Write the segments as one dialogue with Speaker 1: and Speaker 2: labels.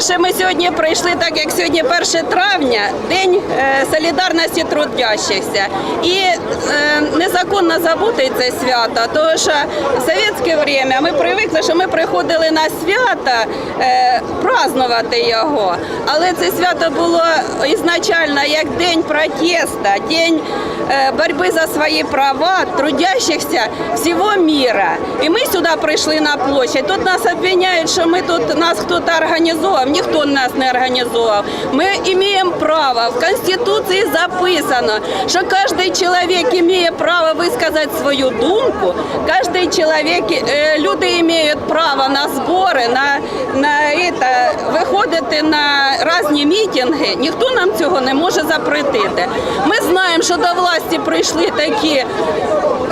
Speaker 1: сьогодні прийшли, так як сьогодні 1 травня, День е, солідарності трудящихся. І е, незаконно забути це свято, тому що в совєтське время ми привикли, що ми приходили на свято е, празднувати його. Але це свято було ізначально як день протеста, день боротьби за свої права трудящихся всього міра. І ми сюди прийшли на площадь. Тут нас обвиняють, що ми тут нас хтось організував. Ніхто нас не організував. Ми маємо право. В Конституції записано, що кожен чоловік має право висказати свою думку. Кожен чоловік, е, люди мають право на збори, на, на это, виходити на різні мітинги. Ніхто нам цього не може запретити. Ми знаємо, що до власті прийшли такі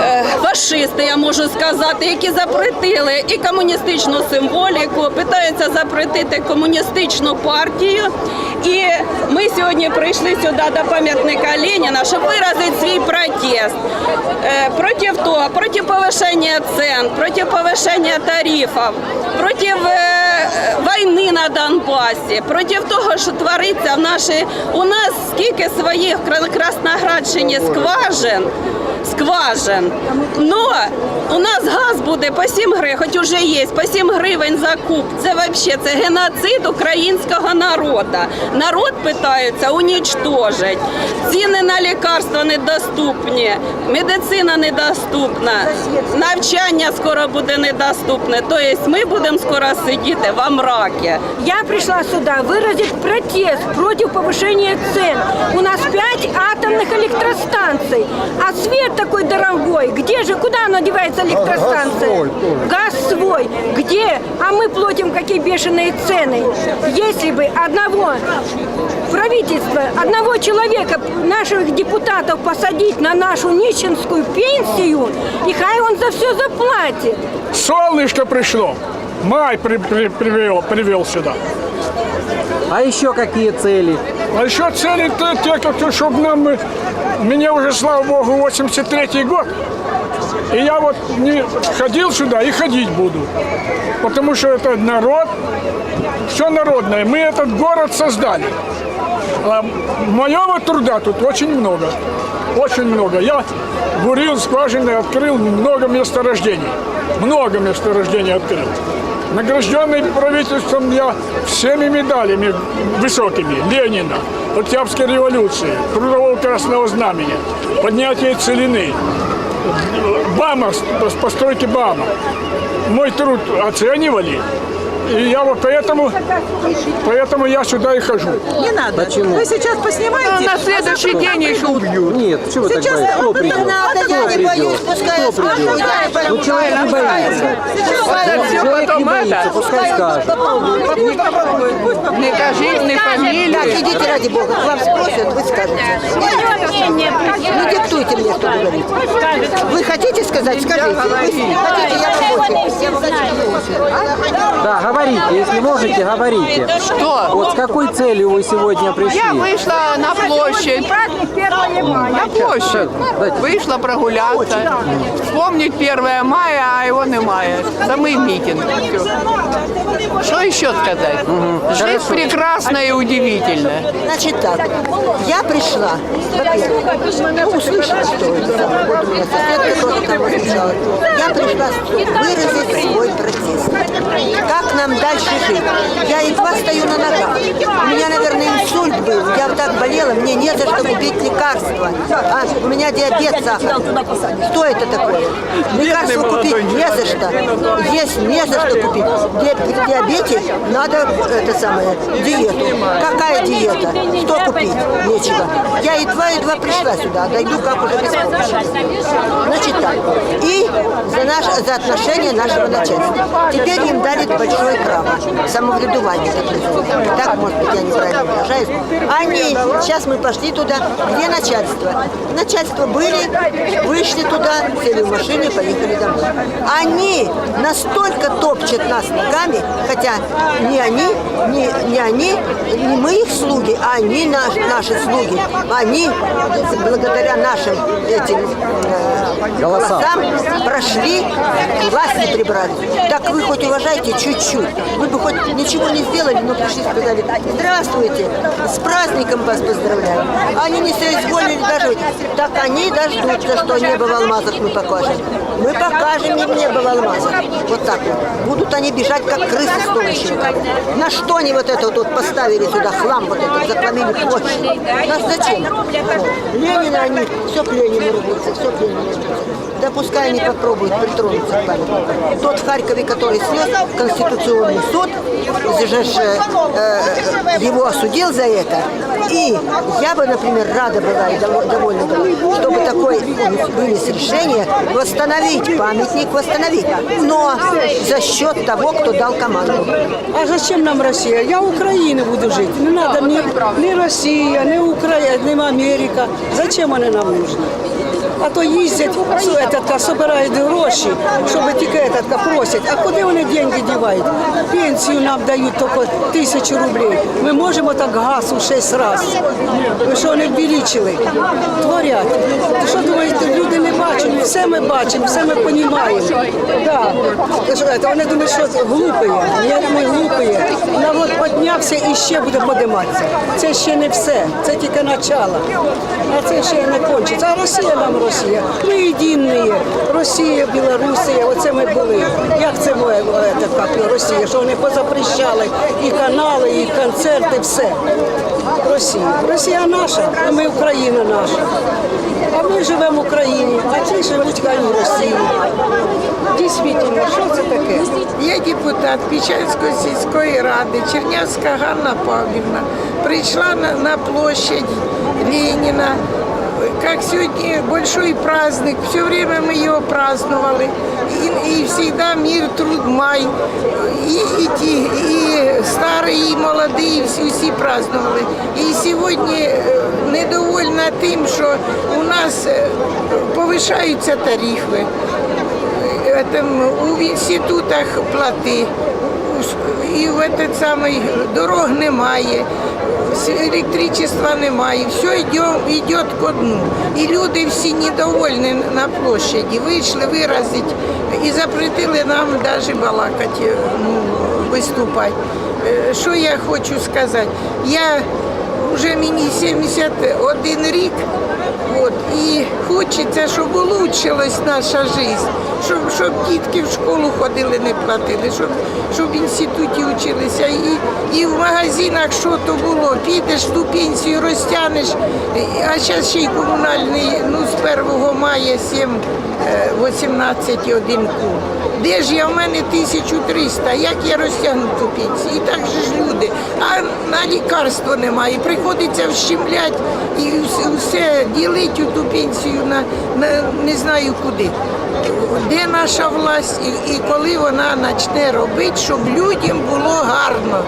Speaker 1: е, фашисти, я можу сказати, які запретили і комуністичну символіку, питаються запретити комуністичну партію. І ми сьогодні прийшли сюди до пам'ятника Леніна, щоб виразити свій протест е, проти того, проти повищення цен, проти повищення тарифів, проти е, війни на Донбасі, проти того, що твориться в нашій у нас скільки своїх Красноградщині скважин Скважин. Но у нас газ буде по 7 гривень, хоч уже є, по 7 гривень за куб. Це взагалі це геноцид українського народу. Народ питаються унічтожить. Ціни на лікарства недоступні, медицина недоступна, навчання скоро буде недоступне. Тобто ми будемо скоро сидіти в мракі.
Speaker 2: Я пришла сюда выразить протест против повышения цен. У нас пять атомных электростанций, а свет такой дорогой. Где же, куда оно девается электростанция?
Speaker 3: свой тоже.
Speaker 2: Газ свой. Где? А мы платим какие бешеные цены. Если бы одного правительства, одного человека, наших депутатов посадить на нашу нищенскую пенсию, и хай он за все заплатит.
Speaker 4: Солнышко пришло. Май при- при- привел, привел сюда.
Speaker 5: А еще какие цели?
Speaker 4: А еще цели те, чтобы нам... Мне уже, слава богу, 83-й год. И я вот не ходил сюда и ходить буду. Потому что это народ, все народное. Мы этот город создали. А моего труда тут очень много. Очень много. Я бурил скважины, открыл много месторождений. Много месторождений открыл. Награжденный правительством я всеми медалями высокими. Ленина, Октябрьской революции, Трудового Красного Знамени, поднятие целины, БАМа, с постройки БАМа. Мой труд оценивали. И я вот поэтому, поэтому я сюда и хожу.
Speaker 6: Не надо.
Speaker 5: Почему?
Speaker 6: Вы сейчас поснимаете.
Speaker 7: На следующий день еще убьют.
Speaker 5: Нет, почему вы так
Speaker 6: Сейчас
Speaker 5: боитесь? Кто придет?
Speaker 6: надо,
Speaker 5: Кто
Speaker 6: я не боюсь, пускай
Speaker 5: Кто придет? Ну человек не боится. Человек не боится, пускай скажет.
Speaker 7: Не кажись, не
Speaker 6: Так,
Speaker 7: фамилии.
Speaker 6: идите ради бога, вам спросят, вы скажете. Не диктуйте мне, что говорить. Вы хотите сказать, скажите. Вы хотите, я работаю.
Speaker 5: Да, говорите, если можете, говорите.
Speaker 7: Что?
Speaker 5: Вот с какой целью вы сегодня пришли?
Speaker 7: Я вышла на площадь. На площадь. Вышла прогуляться. Вспомнить 1 мая, а его немає. Самый митинг. Что еще сказать? Жизнь прекрасна и удивительна.
Speaker 6: Значит так, я пришла, во-первых, ну, услышала, что это. Я пришла выразить свой протест. Как нам дальше жить? Я едва стою на ногах. У меня, наверное, инсульт был. Я так болела, мне не за что купить лекарства. А, у меня диабет, сахар. Что это такое? Лекарства купить не за что. Есть не за что купить. При диабете надо это самое, диету. Какая диета? Что купить? Нечего. Я едва-едва пришла сюда, дойду как уже без. Значит так. И за, наш, за отношение нашего начальства. Теперь им дали большое право. Самовредувание, так называемое. Так, может быть, я неправильно выражаюсь. Они, сейчас мы пошли туда, где начальство. Начальство были, вышли туда, сели в машине, поехали домой. Они настолько топчут нас ногами, хотя не они, не, не они, не мы их слуги, а они на, наши, слуги, они благодаря нашим этим э,
Speaker 5: Голосам.
Speaker 6: прошли, власть не прибрали. Так вы хоть уважайте чуть-чуть. Вы бы хоть ничего не сделали, но пришли сказали, здравствуйте, с праздником вас поздравляю. Они не соизволили даже, так они дождутся, что небо в алмазах мы покажем. Мы покажем им небо в алмазах. Вот так вот. Будут они бежать, как крысы с туловищем. На что они вот это вот тут поставили сюда, хлам вот этот, захламили площадь? Нас зачем? Вот. Ленина они, все к Ленину рвутся, все к Ленину рвутся. Да пускай они попробуют притронуться к памятнику. Тот в Харькове, который снес Конституционный суд, же э, его осудил за это. И я бы, например, рада была и дов- довольна была, чтобы такое вынес решение восстановить памятник, восстановить. Но за счет того, кто дал команду.
Speaker 3: А зачем нам Россия? Я в буду жить. Не надо ни, ни Россия, ни Украина, ни Америка. Зачем они нам нужні? А то їздять, со- этот, собирають гроші, щоб тільки этот, просять. А куди вони деньги дівають? Пенсію нам дають тільки тисячу рублей. Ми можемо так газ у шість разів. Що не вбілічили? Творять. Що думаєте, люди не бачать? Все ми бачимо, все ми розуміємо. Да. Що, Вони думають, що глупі. Ні, ми глупі. Народ піднявся і ще буде подиматися. Це ще не все, це тільки начало. А це ще не кончиться. А Росія нам Росія. Ми єдині. Росія, Білорусія, оце ми були. Як це моє як, Росія? Що вони позапрещали і канали, і концерти, все. Росія. Росія наша, а ми Україна наша. А ми живемо в Україні, а ці живуть в Росії. Дійсно, що це таке?
Speaker 8: Я депутат Печерської сільської ради, Чернявська Ганна Павлівна. Прийшла на, на площадь Ленина Как сегодня большой праздник, все время мы его праздновали. И, и всегда мир, труд, май. И, и, те, и старые, и молодые, все, все праздновали. И сегодня э, недовольна тим, що у нас е, повишаються тарифи. Этом, у інститутах плати, і в этот самий дорог немає, електричества немає, все йде, йде ко дну. І люди всі недовольні на площаді, вийшли виразити і запретили нам навіть балакати, ну, виступати. Що я хочу сказати? Я вже мені 71 рік, От, і хочеться, щоб улучшилась наша життя, щоб, щоб дітки в школу ходили, не платили, щоб, щоб в інституті вчилися. І, і в магазинах що то було, підеш ту пенсію розтягнеш, а зараз ще й комунальний, ну з 1 мая 7, е, 18 один куб. Де ж я? У мене 1300, як я розтягну ту пенсію? І так же ж люди. А на лікарство немає. Приходиться вщемлять і все ділить ту пенсію на, на не знаю куди. Де наша власть і, і коли вона почне робити, щоб людям було гарно.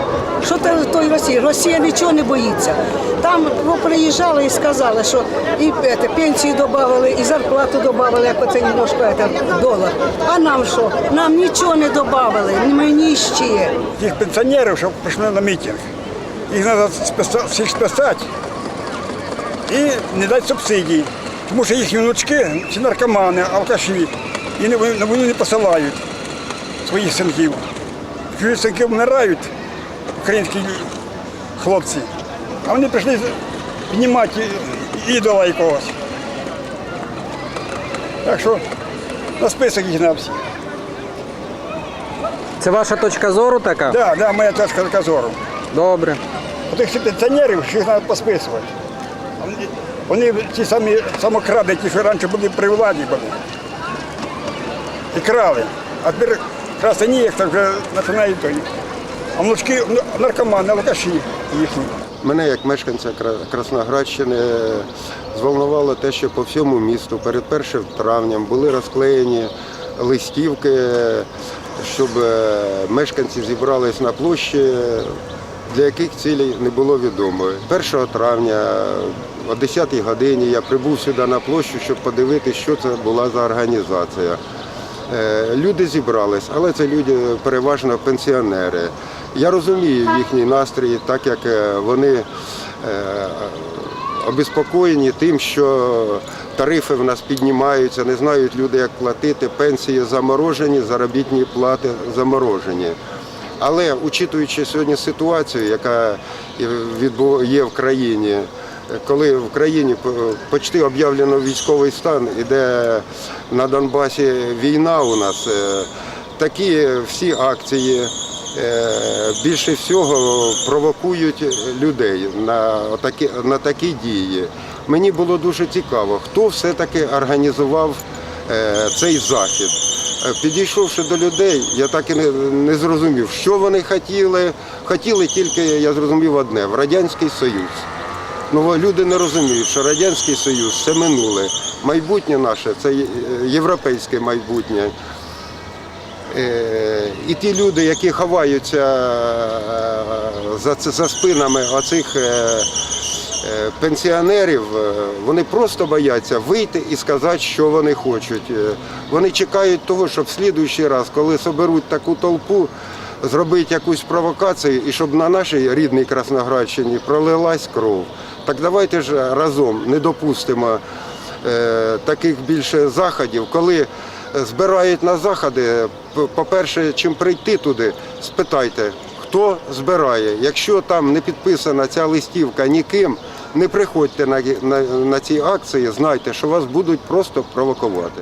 Speaker 3: Що те в той Росії? Росія нічого не боїться. Там ну, приїжджали і сказали, що і это, пенсію додали, і зарплату додали, як оце немножко это, долар. А нам що? Нам нічого не додали, ми ніщі.
Speaker 9: тих пенсіонерів, що прийшли на мітинг. Їх треба всіх списати і не дати субсидії. Тому що їхні внучки всі наркомани, алкаші, і на війну не посилають своїх синків. Чужі синки вмирають, українські хлопці, а вони прийшли піднімати ідола якогось. Так що на список їх на всі.
Speaker 5: Це ваша точка зору така?
Speaker 9: Так, да, моя точка зору.
Speaker 5: Добре.
Speaker 9: Отих всіх пенсіонерів, що їх треба посписувати. Вони, ті самі самокради, ті, що раніше були при владі були. І крали. А тепер красти ніяк, так вже починають. А внучки ну, наркомани, алкаші їхні.
Speaker 10: Мене як мешканця Красноградщини зволнувало те, що по всьому місту перед 1 травням були розклеєні листівки, щоб е, мешканці зібрались на площі, для яких цілей не було відомо. 1 травня о 10 годині я прибув сюди на площу, щоб подивитися, що це була за організація. Е, Люди зібрались, але це люди переважно пенсіонери. Я розумію їхній настрій, так як е, вони е, обезпокоєні тим, що тарифи в нас піднімаються, не знають люди, як платити, пенсії заморожені, заробітні плати заморожені. Але учитуючи сьогодні ситуацію, яка є в країні, коли в країні по- почти об'явлено військовий стан, іде на Донбасі війна у нас, е, такі всі акції е, більше всього провокують людей на такі, на такі дії. Мені було дуже цікаво, хто все-таки організував е, цей захід. Е, Підійшовши до людей, я так і не, не зрозумів, що вони хотіли. Хотіли тільки, я зрозумів одне, в Радянський Союз. Ну, люди не розуміють, що Радянський Союз це минуле. Майбутнє наше це європейське майбутнє. Е, І ті люди, які ховаються е, за, за спинами оцих е, е, пенсіонерів, е, вони просто бояться вийти і сказати, що вони хочуть. Е, Вони чекають того, щоб в слідуючий раз, коли соберуть таку толпу, зробити якусь провокацію і щоб на нашій рідній Красноградщині пролилась кров. Так давайте ж разом не допустимо е, таких більше заходів, коли збирають на заходи, по-перше, чим прийти туди, спитайте, хто збирає. Якщо там не підписана ця листівка ніким, не приходьте на, на, на ці акції, знайте, що вас будуть просто провокувати.